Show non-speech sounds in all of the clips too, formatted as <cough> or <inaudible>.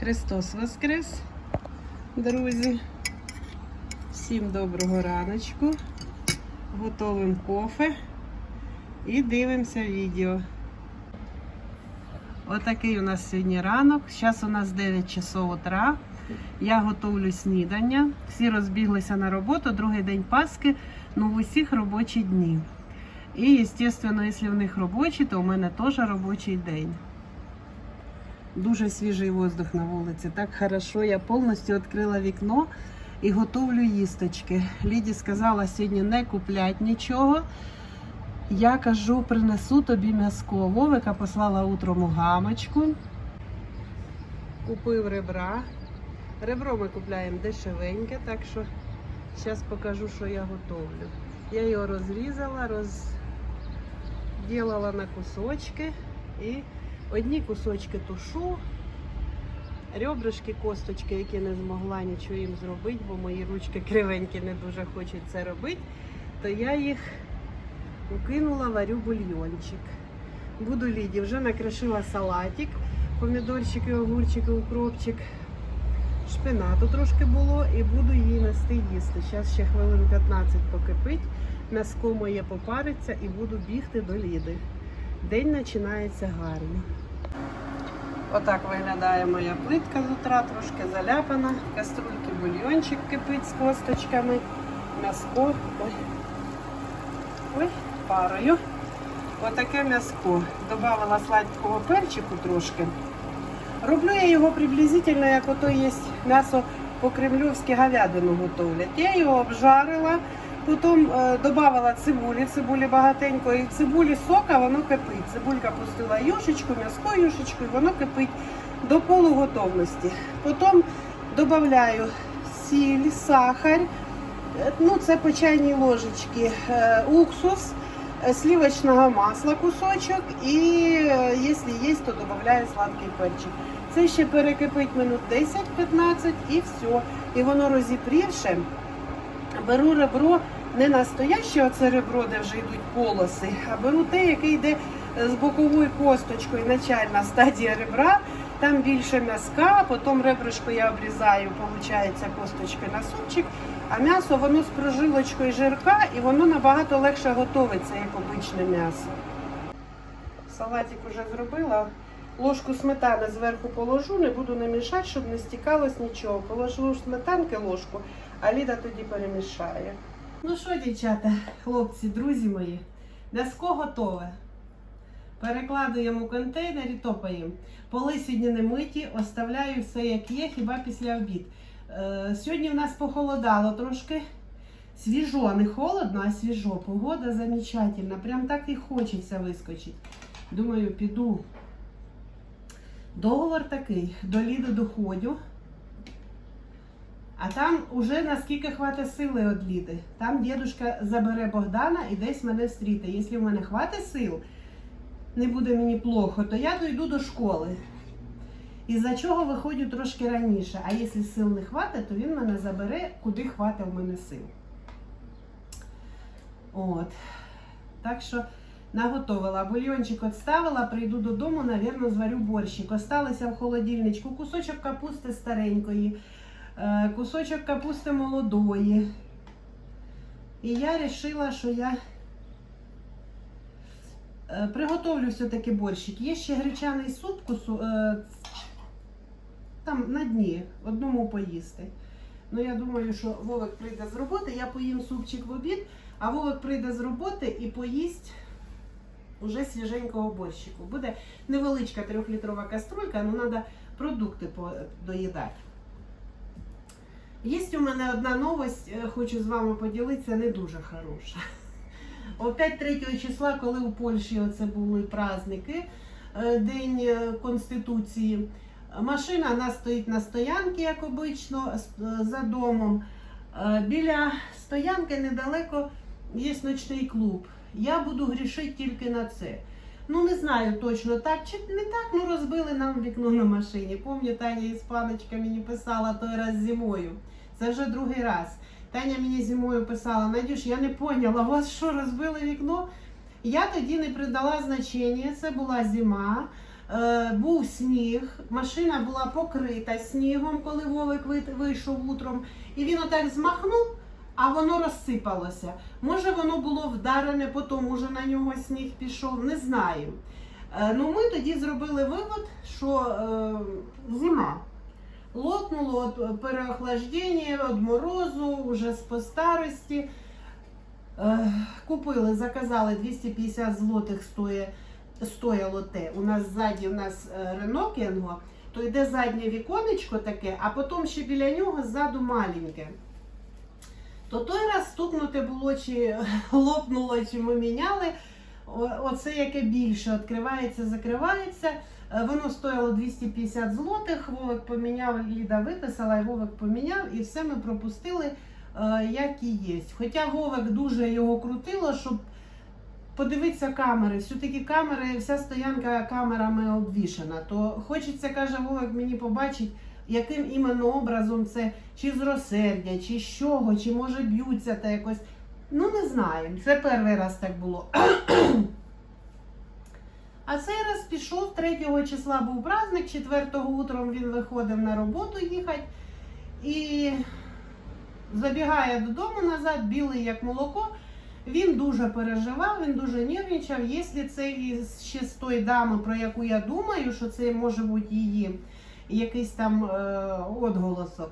Христос Воскрес, друзі. Всім доброго раночку. Готовим кофе і дивимося відео. Отакий у нас сьогодні ранок. Зараз у нас 9 часов утра. Я готовлю снідання. Всі розбіглися на роботу, другий день Пасхи, ну в усіх робочі дні. І, звісно, якщо в них робочий, то у мене теж робочий день. Дуже свіжий воздух на вулиці. Так хорошо. Я повністю відкрила вікно і готовлю їсточки. Ліді сказала сьогодні не куплять нічого. Я кажу, принесу тобі м'язко. Вовика послала утром гамочку. Купив ребра. Ребро ми купляємо дешевеньке, так що зараз покажу, що я готовлю. Я його розрізала, розділила на кусочки і одні кусочки тушу, ребрышки, косточки, які не змогла нічого їм зробити, бо мої ручки кривенькі не дуже хочуть це робити, то я їх укинула, варю бульйончик. Буду Ліді, вже накришила салатик, помідорчики, огурчики, укропчик. Шпинату трошки було і буду її нести їсти. Зараз ще хвилин 15 покипить, м'яско моє попариться і буду бігти до Ліди. День починається гарно. Отак виглядає моя плитка з утра, трошки заляпана. Каструльки бульйончик кипить з косточками. М'яско. Ой. Ой, парою. Отаке м'яско. Добавила сладкого перчику трошки. Роблю я його приблизительно, як ото є м'ясо по-кремлівськи говядину готовлять. Я його обжарила, потім е, додавала цибулі, цибулі багатенько, і цибулі сока, воно кипить. Цибулька пустила юшечку, м'яско юшечку, і воно кипить до полуготовності. Потім додаю сіль, сахар, е, ну це по чайній ложечці, е, уксус, сливочного масла кусочок і якщо є, то додаю сладкий перчик. Це ще перекипить минут 10-15 і все. І воно розіпрівши. Беру ребро не настояще оце ребро, де вже йдуть полоси, а беру те, яке йде з боковою косточкою, начальна стадія ребра. Там більше м'язка, потім ребришко я обрізаю, виходить, косточки на супчик. А м'ясо воно з прожилочкою жирка і воно набагато легше готується, як обичне м'ясо. Салатик вже зробила. Ложку сметани зверху положу, не буду не мішати, щоб не стікалось нічого. Положу сметанки ложку, а Ліда тоді перемішає. Ну що, дівчата, хлопці, друзі мої, м'яско готове. Перекладуємо контейнер і топаємо. Поли сьогодні не миті, оставляю все як є, хіба після обід. Е, сьогодні в нас похолодало трошки. Свіжо, не холодно, а свіжо. Погода замечательна. Прям так і хочеться вискочити. Думаю, піду. Договор такий, до Ліди доходю. А там уже наскільки хватить сили від Ліди. Там дідушка забере Богдана і десь мене встріте. Якщо в мене хватить сил, не буде мені плохо, то я дойду до школи. Із-за чого виходжу трошки раніше. А якщо сил не хватить, то він мене забере, куди хватить в мене сил. От. Так що наготовила. Бульйончик відставила, прийду додому, навірно, зварю борщик. Осталося в холодильничку кусочок капусти старенької, кусочок капусти молодої. І я вирішила, що я е, приготовлю все-таки борщик. Є ще гречаний суп, кусу, е, там на дні, одному поїсти. Ну, я думаю, що Вовик прийде з роботи, я поїм супчик в обід, а Вовик прийде з роботи і поїсть уже свіженького борщику. Буде невеличка трьохлітрова каструлька, але треба продукти доїдати. Є у мене одна новость, е, хочу з вами поділитися, не дуже хороша. <laughs> Опять 3 числа, коли у Польщі оце були праздники, е, День е, Конституції. Машина вона стоїть на стоянці, як обично, за домом. Біля стоянки недалеко є ночний клуб. Я буду грішити тільки на це. Ну, не знаю точно так чи не так, ну розбили нам вікно на машині. Пам'ятаю, Таня іспаночка мені писала той раз зимою. Це вже другий раз. Таня мені зимою писала, Надюш, я не поняла, вас що, розбили вікно? Я тоді не придала значення, це була зима. Е, був сніг, машина була покрита снігом, коли Вовик ви- вийшов утром, і він отак змахнув, а воно розсипалося. Може, воно було вдарене, потім уже на нього сніг пішов, не знаю. Е, ну, ми тоді зробили вивод, що е, зима. Лопнуло від переохлаждення, від морозу, вже з по старості. Е, Купили, заказали 250 злотих стоє, стояло те. У нас ззаді у нас е, Рено Кенго, то йде заднє віконечко таке, а потім ще біля нього ззаду маленьке. То той раз стукнути було, чи <laughs> лопнуло, чи ми міняли. Оце яке більше відкривається, закривається. Е, Воно стояло 250 злотих. Вовик поміняв, Ліда виписала, і Вовик поміняв, і все ми пропустили, е, як і є. Хоча Вовик дуже його крутило, щоб подивитися камери. Все-таки камери, вся стоянка камерами обвішана. То хочеться, каже Вовик, мені побачить, яким іменно образом це, чи з розсердя, чи з чого, чи може б'ються та якось. Ну, не знаю. Це перший раз так було. <clears throat> А цей раз пішов 3 числа був праздник, 4-го утром він виходив на роботу їхати і забігає додому назад, білий як молоко. Він дуже переживав, він дуже нервничав. Якщо це ще з тої дами, про яку я думаю, що це може бути її якийсь там е, отголосок,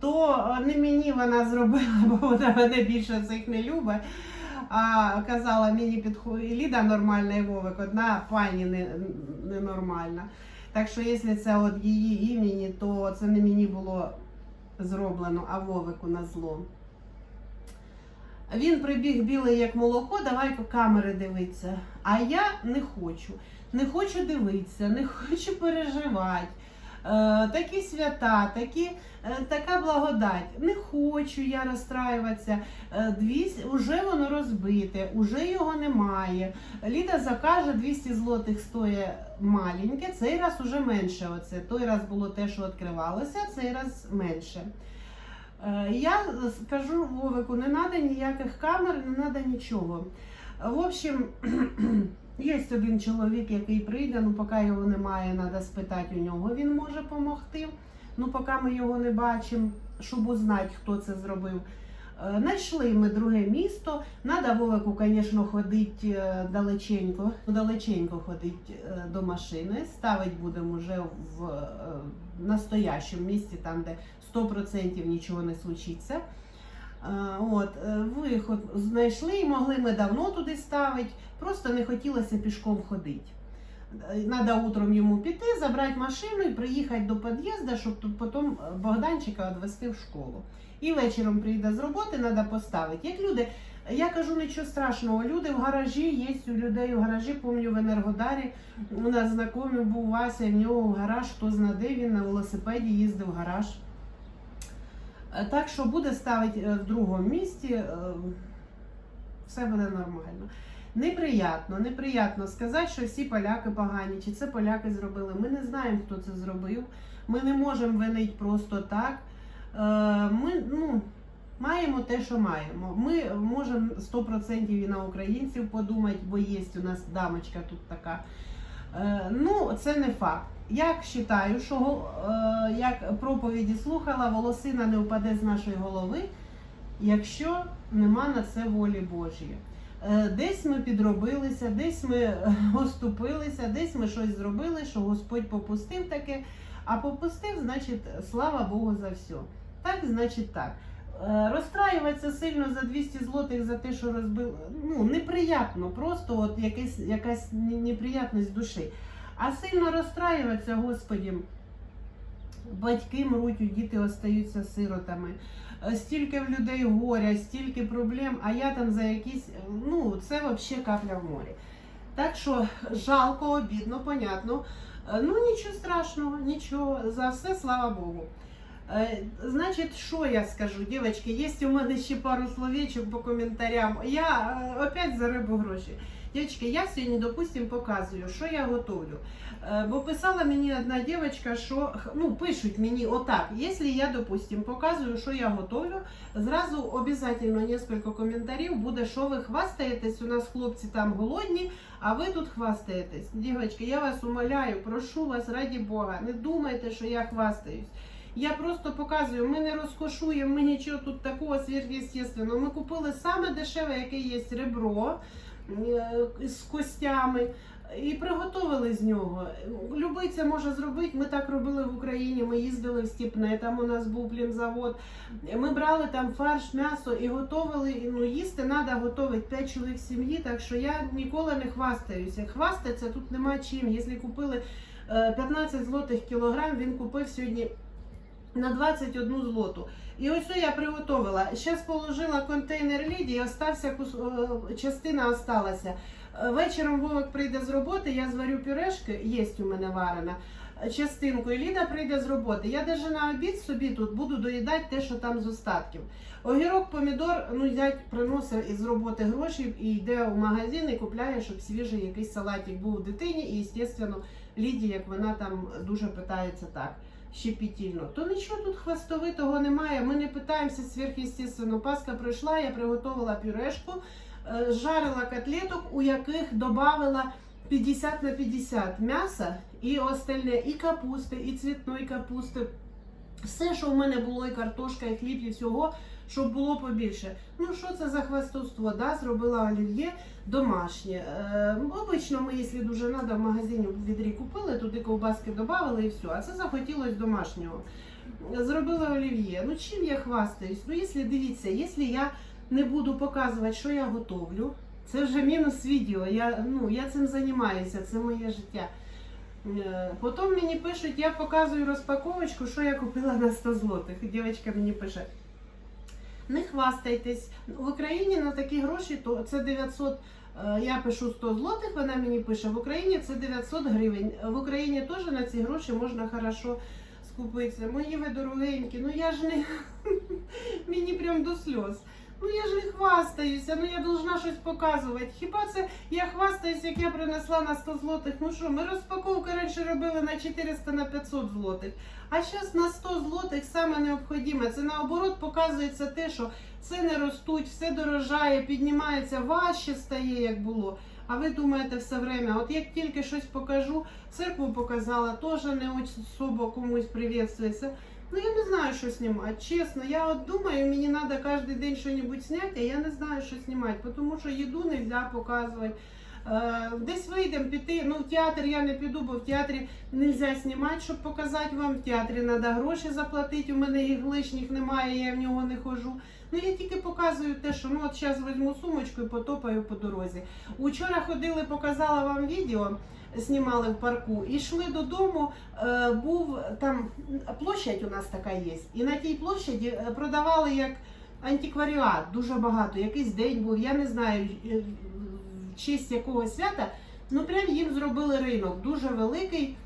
то е, не мені вона зробила, бо вона мене більше цих не любить. А казала, мені підходить Ліда нормальна, і Вовик, одна пані не- ненормальна. Так що, якщо це от її імені, то це не мені було зроблено, а Вовику на зло. Він прибіг білий як молоко, давай камери дивитися. А я не хочу. Не хочу дивитися, не <laughs> хочу переживати. Е, такі свята, такі, е, така благодать. Не хочу я розстраюватися. Е, 200, уже воно розбите, уже його немає. Ліда закаже 200 злотих стоїть маленьке, цей раз уже менше. Оце. Той раз було те, що відкривалося, цей раз менше. Я скажу Вовику, не треба ніяких камер, не треба нічого. В общем, <clears throat> є один чоловік, який прийде, ну поки його немає, треба спитати у нього, він може допомогти. Ну, поки ми його не бачимо, щоб узнати, хто це зробив. Е, Знайшли ми друге місто. Надо Вовику, звісно, ходити е, далеченько, далеченько ходити е, до машини. Ставити будемо вже в настоящому місці, там, де 100% нічого не случиться. Е, От, е, виход знайшли і могли ми давно туди ставити, просто не хотілося пішком ходити. Треба утром йому піти, забрати машину і приїхати до під'їзду, щоб тут потім е, Богданчика відвести в школу. І вечором прийде з роботи, треба поставити. Як люди, я кажу нічого страшного, люди в гаражі є у людей в гаражі, пам'ятаю в Енергодарі. У нас знайомий був Вася, в нього в гараж, хто зна де він на велосипеді їздив в гараж. Е, Так що буде ставити е, в другому місці, е, все буде нормально. Неприятно, неприятно сказати, що всі поляки погані, чи це поляки зробили. Ми не знаємо, хто це зробив. Ми не можемо винити просто так. Ми ну, маємо те, що маємо. Ми можемо 100% і на українців подумати, бо є у нас дамочка тут така. Ну, це не факт. Як вважаю, що е, як проповіді слухала, волосина не впаде з нашої голови, якщо нема на це волі Божої. Е, Десь ми підробилися, десь ми е, оступилися, десь ми щось зробили, що Господь попустив таке, а попустив, значить, слава Богу за все. Так, значить так. Розстраюватися сильно за 200 злотих за те, що розбив, ну, неприятно, просто от якась, якась неприятність душі. А сильно розстраюватися, Господі, батьки мруть, діти остаються сиротами. Е, Стільки в людей горя, стільки проблем, а я там за якісь, е, ну, це взагалі капля в морі. Так що жалко, обідно, понятно. Е, Ну, нічого страшного, нічого, за все, слава Богу. Значить, що я скажу, дівчатки, є у мене ще пару словечок по коментарям. Я опять за гроші. Дівчатки, я сьогодні, допустим, показую, що я готовлю. Е, Бо писала мені одна дівчинка, що ну, пишуть мені отак, якщо я, допустим, показую, що я готовлю, зразу обов'язково кілька коментарів буде, що ви хвастаєтесь, у нас хлопці там голодні, а ви тут хвастаєтесь. Дівчатки, я вас умоляю, прошу вас раді Бога, не думайте, що я хвастаюсь. Я просто показую, ми не розкошуємо, ми нічого тут такого сверхъестественного. Ми купили саме дешеве, яке є ребро з костями. І приготували з нього. Любий це може зробити. Ми так робили в Україні. Ми їздили в Стіпне, там у нас був плімзавод. Ми брали там фарш, м'ясо і готували. Ну, їсти треба готувати 5 чоловік сім'ї, так що я ніколи не хвастаюся. Хвастатися тут нема чим. Якщо купили е, 15 злотих кілограм, він купив сьогодні на 21 злоту. І ось я приготувала. Зараз положила контейнер ліді, і остався е, частина осталася. Е, Вечором Вовик прийде з роботи, я зварю пюрешки, є у мене варена. е, Частинку, і Ліда прийде з роботи. Я навіть на обід собі тут буду доїдати те, що там з остатків. Огірок, помідор, ну зять приносив із роботи гроші і йде в магазин і купляє, щоб свіжий якийсь салатик був у дитині. І, звісно, Ліді, як вона там дуже питається так щепетільно, то нічого тут хвастовитого немає. Ми не питаємося сверхъестественно. Паска пройшла, я приготувала пюрешку, е, жарила котлеток, у яких додавала 50 на 50 м'яса і остальне, і капусти, і цвітної капусти. Все, що в мене було, і картошка, і хліб, і всього, щоб було побільше. Ну, що це за хвастовство? Да? Зробила олів'є домашнє. Е, обично ми, якщо дуже треба, в магазині відрі купили, туди ковбаски додали і все. А це захотілося домашнього. Зробила олів'є. Ну, чим я хвастаюсь? Ну, якщо дивіться, якщо я не буду показувати, що я готовлю, це вже мінус відео. Я, ну, я цим займаюся, це моє життя. Е, Потім мені пишуть, я показую розпаковочку, що я купила на 100 злотих. Дівчинка мені пише. Не хвастайтесь. В Україні на такі гроші то це 900, е, я пишу 100 злотих, вона мені пише, в Україні це 900 гривень. В Україні теж на ці гроші можна хорошо скупитися. Мої ви дорогенькі, ну я ж не <laughs> мені прям до сльоз. Ну я ж не хвастаюся, ну я должна щось показувати. Хіба це я хвастаюсь, як я принесла на 100 злотих? Ну що, ми розпаковки раніше робили на 400 на 500 злотих. А зараз на 100 злотих саме необхідне. Це наоборот показується те, що ціни ростуть, все дорожає, піднімається, важче стає, як було. А ви думаєте все время, от як тільки щось покажу, церкву показала, теж не особо комусь привітствується. Ну я не знаю, що знімати. Чесно, я от думаю, мені треба кожен день щось зняти, а я не знаю, що знімати, тому що їду не можна показувати. Е, Десь вийдемо піти. Ну, в театр я не піду, бо в театрі не можна знімати, щоб показати вам. В театрі треба гроші заплатити. У мене їх лишніх немає, я в нього не ходжу. Ну я тільки показую те, що ну от зараз візьму сумочку і потопаю по дорозі. Учора ходили, показала вам відео. Знімали в парку і йшли додому. Е, був там площадь у нас така є, і на тій площаді е, продавали як антикваріат дуже багато. Якийсь день був, я не знаю е, в честь якого свята. Ну прям їм зробили ринок дуже великий.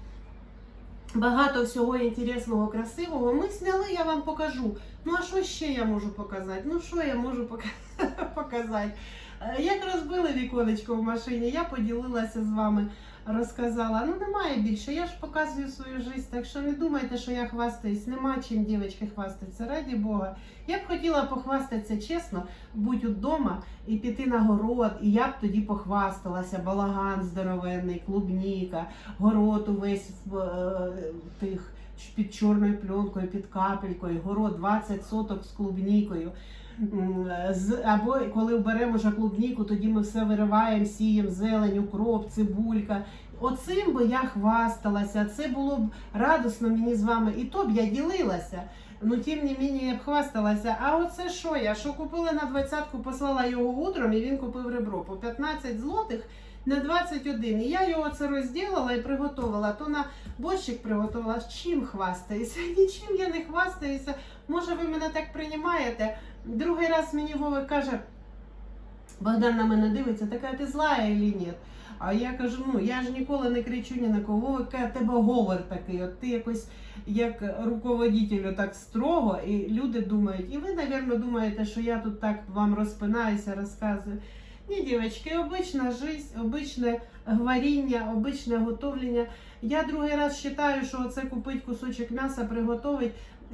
Багато всього інтересного, красивого. Ми зняли, я вам покажу. Ну а що ще я можу показати? Ну що я можу <laughs> показати? Е, Як розбили віконечко в машині, я поділилася з вами, розказала. Ну немає більше, я ж показую свою життя, так що не думайте, що я хвастаюсь. Нема чим дівчатки хвастатися, раді Бога. Я б хотіла похвастатися чесно, бути вдома і піти на город, і я б тоді похвасталася. Балаган здоровенний, клубніка, город увесь в е, тих під чорною пленкою, під капелькою, город 20 соток з клубнікою. З, або коли беремо вже клубніку, тоді ми все вириваємо, сіємо зелень, укроп, цибулька. Оцим би я хвасталася, це було б радісно мені з вами, і то б я ділилася. Ну, тим не мені я б хвасталася. А оце що я? Що купила на двадцятку, послала його утром, і він купив ребро по 15 злотих на 21. І я його це розділила і приготувала. То на борщик приготувала. Чим хвастаюся? <laughs> Нічим я не хвастаюся. Може, ви мене так приймаєте? Другий раз мені Вова каже, Богдан на мене дивиться, така ти злая чи ні? А я кажу, ну я ж ніколи не кричу ні на кого. Каже, тебе говор такий, от ти якось як руководителю так строго, і люди думають, і ви, мабуть, думаєте, що я тут так вам розпинаюся, розказую. Ні, дівчатки, обична життя, обичне варіння, обичне готовлення. Я другий раз вважаю, що це купити кусочок м'яса, приготувати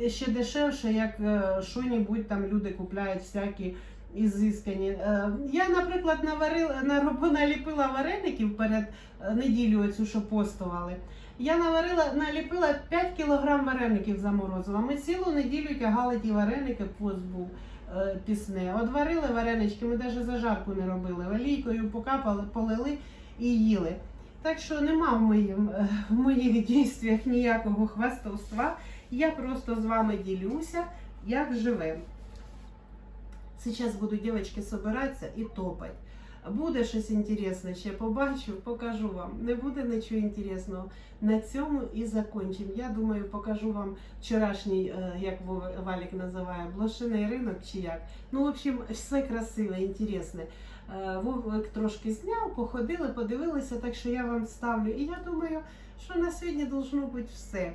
ще дешевше, як е, що-небудь там люди купляють всякі ізискані. Е, Я, наприклад, наварила, наліпила вареників перед е, неділею, цю, що постували. Я наварила, наліпила 5 кг вареників заморозила. Ми цілу неділю тягали ті вареники, пост був пісне. От варили варенички, ми навіть зажарку не робили. Олійкою покапали, полили і їли. Так що нема в, моїм, е, в моїх дійствах ніякого хвастовства. Я просто з вами ділюся, як живемо. Зараз буду дівчатки збиратися і топати. Буде щось інтересне, ще побачу, покажу вам. Не буде нічого інтересного. На цьому і закончимо. Я думаю, покажу вам вчорашній, е, як Валік називає, блошиний ринок чи як. Ну, в общем, все красиве, інтересне. Е, Вовик трошки зняв, походили, подивилися, так що я вам ставлю. І я думаю, що на сьогодні должно бути все.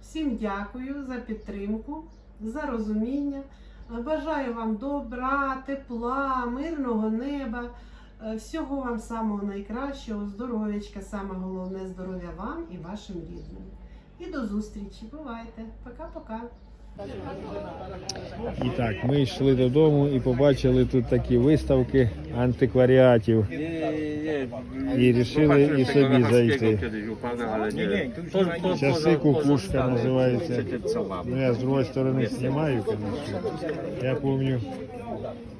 Всім дякую за підтримку, за розуміння. Бажаю вам добра, тепла, мирного неба. Е, Всього вам самого найкращого, здоров'ячка, саме головне здоров'я вам і вашим рідним. І до зустрічі. Бувайте. Пока-пока. І так, ми йшли додому і побачили тут такі виставки антикваріатів. Po- nie ma po- nic. Часи кукушка називається. Ну я з другої сторони знімаю, звісно. Я пам'ятаю,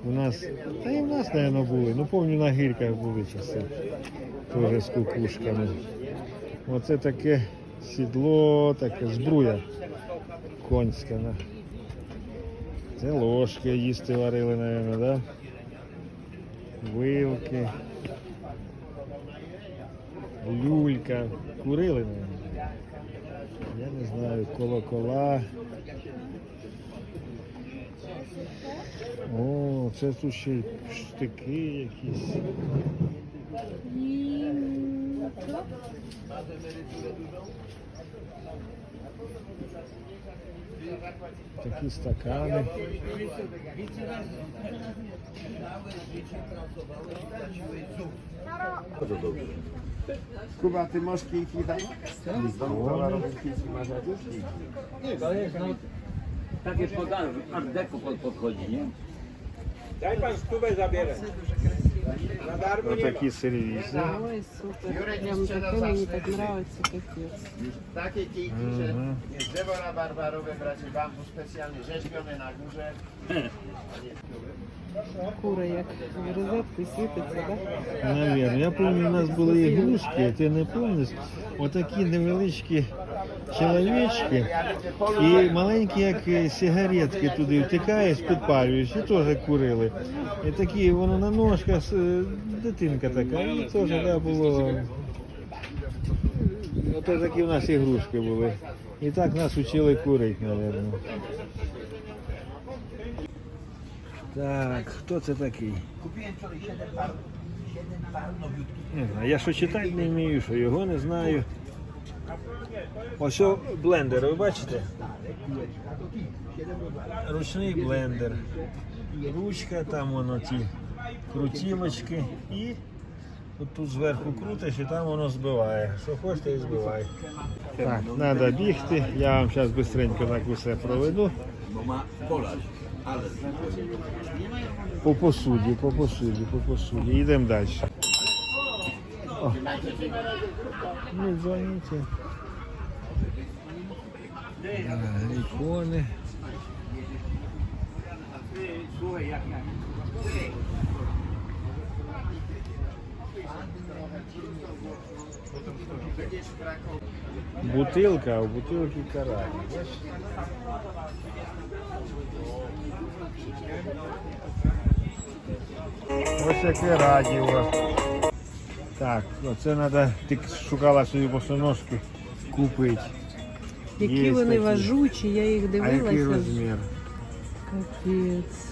у нас, та і в нас, мабуть, були. Ну, пам'ятаю, на гірках були часи. Теж з кукушками. Оце таке сідло, таке збруя конська. на. Це ложки їсти варили, мабуть, да? Вилки. Люлька. Курили, мабуть. Я не знаю, колокола. О, це тут ще штики якісь. Takie stakany. Bardzo dobrze. Kuba, ty masz kijki tam? Z domu towarowej kijki masz? Nie, Takie podane, art deco podchodzi, nie? Daj pan stówę zabierę. Ma. Отакі сервізи. Ой, супер. Прям таке мені так подобається, капець. Takie kijki, że Mhm. jest drzewo rabarbarowe, bracie bambus specjalnie rzeźbione na górze. Кури як в розетку світиться, так? Навірно. Я пам'ятаю, у нас були ігрушки, ти не пам'ятаєш? Отакі невеличкі чоловічки і маленькі, як е, сигаретки туди втикаєш, підпалюєш, і теж курили. І такі, воно на ножках, е, дитинка така, і теж да, було. Ото такі в нас ігрушки були. І так нас учили курити, мабуть. Так, хто це такий? Не знаю. Я що читати не вмію, що його не знаю. Ось блендер, ви бачите? Ручний блендер. Ручка, там воно ті крутілочки і от тут зверху крутиш і там воно збиває. Що хочете і збиває. Так, треба бігти. Я вам зараз швидко так усе проведу. По посуді, по посуді, по посуді. Йдемо далі. О. Не дзвоніть. А, Ікони. Бутилка, а в бутилці караль. Ось яке радіо. Так, оце треба, ти шукала собі босоножки купити. Які Є вони такі. важучі, я їх А який розмір? Капець.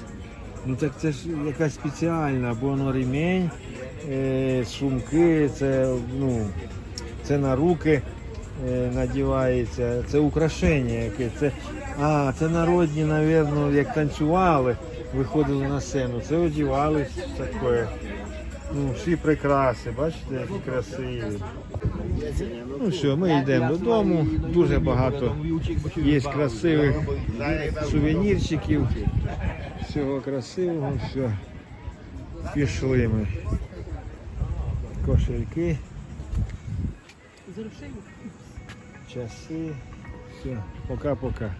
Ну так це ж якась спеціальна, бо воно ремінь, е, сумки, це, ну, це на руки е, надівається, це украшення яке. Це, а, це народні, напевно, як танцювали, виходили на сцену. Це одівали таке. Ну, всі прикраси, бачите, які красиві. Ну все, ми йдемо додому. Дуже багато є красивих сувенірчиків. Всього красивого, все. Пішли ми. Кошельки, часи. Все, пока-пока.